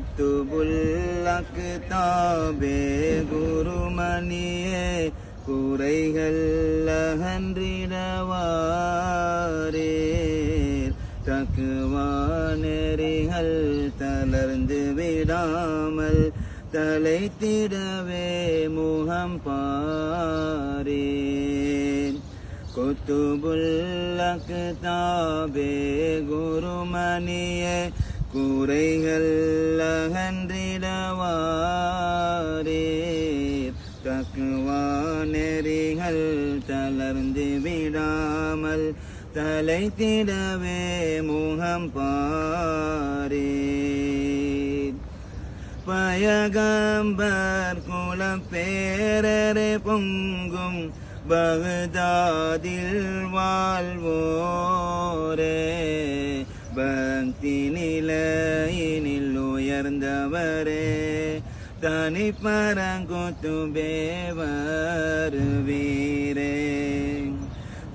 குத்துபுல்லக்தாபே குருமணியே குறைகள் அகன்றிடவாரே தக்குவா நெறிகள் தளர்ந்து விடாமல் தலை திடவே முகம் பாரே பாரேன் குத்துபுல்லக்தாபே குருமணியே குறைகள் அகன்றிடவாரே தக்குவா நெறிகள் தளர்ந்து விடாமல் தலைத்திடவே முகம் பாரே. பயகம்பர் குலப்பேரரை பொங்கும் பகுதாதில் வாழ்வோரே. பக்தி நிலையினில் உயர்ந்தவரே தனி பரங்குத்துபேவர் வீரே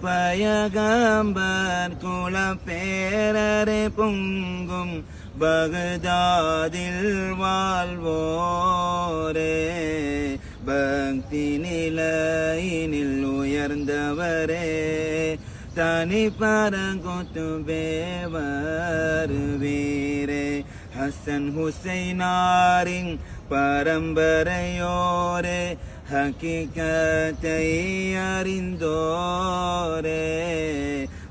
பயகம்பர் குலப்பேரரை பொங்கும் பகதாதில் வாழ்வோரே. பக்தி நிலையினில் உயர்ந்தவரே தனி பரங்குத்து பேவர் வீரே ஹசன் ஹுசைனாரின் பரம்பரையோரே ஹக்கிகத்தை அறிந்தோரே.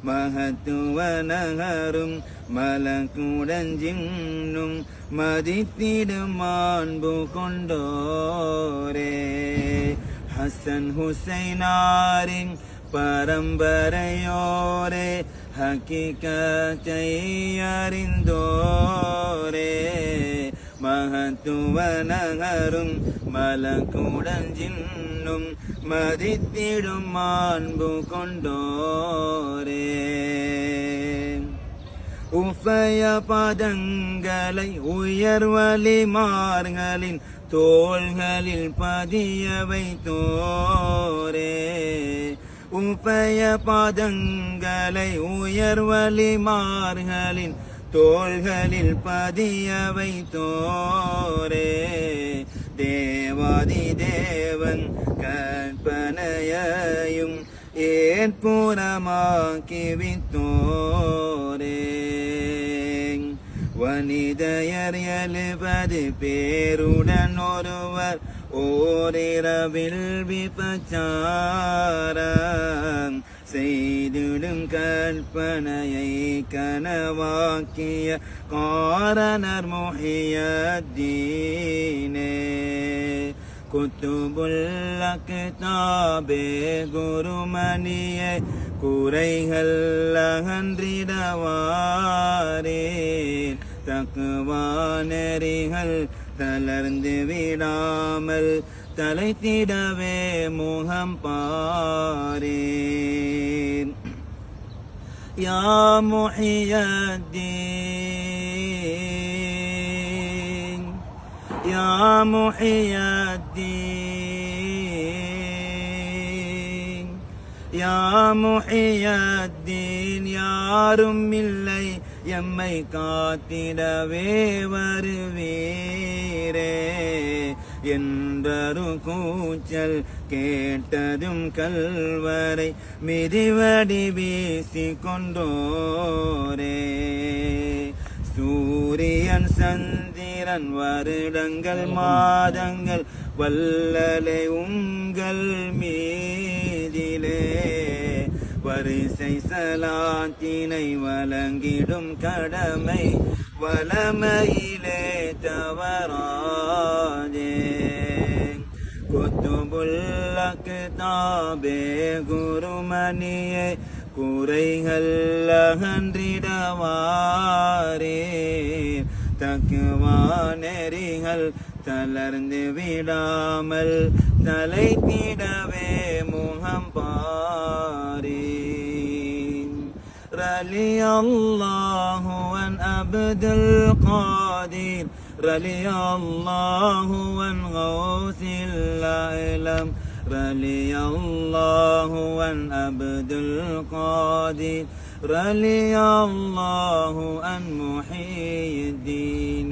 மகத்துவ நகரும் மலக்குடஞ்சின்னும் மதித்திடும் மாண்பு கொண்டோரே. ஹசன் ஹுசைனாரின் பரம்பரையோரே ஹக்கிகத்தை அறிந்தோரே மகத்துவ நகரும் மலக்குடஞ்சின்னும் மதித்திடும் மாண்பு கொண்டோரே. உஃபய பதங்களை உயர்வலி மார்களின் தோள்களில் பதிய வைத்தோரே. உம்பய பாதங்களை உயர்வழி மார்களின் தோள்களில் பதிய வைத்தோரே தேவாதி தேவன் கற்பனையையும் ஏற்புறமாக்கி வித்தோரே வனிதையர் எழுபது பேருடன் ஒருவர் ஓரிரவில் விபச்சாரா. கற்பனையை கனவாக்கிய காரணர் முஹியத்தீனே. குத்துபுல்லக்தாபே குருமணியே குறைகள் அகன்றிடவாரேன். தக்குவா நெறிகள் தளர்ந்து விடாமல் தலைத்திடவே முகம் பாரே யா முஹியத்தீன் الدين. يا யா الدين. யாரும் இல்லை எம்மை காத்திடவே வருவீரே என்றரு கூச்சல் கேட்டதும் கல்வரை மிதிவடி வீசி கொண்டோரே சூரியன் சந்திரன் வருடங்கள் மாதங்கள் வல்லலை உங்கள் மீதிலே. வரிசை சலாத்தினை வழங்கிடும் கடமை வளமையிலே தவறாதே. குத்துபுல்லக்கு தாபே குருமணியே குறைகள் அகன்றிடவாரே தக்குவா நெறிகள் தளர்ந்து விடாமல் தலைத்திடவே முகம் பாரேன் رلي الله عن عبد القادر رلي الله عن غوث الأعلم رلي الله عن عبد القادر رلي الله عن محيي الدين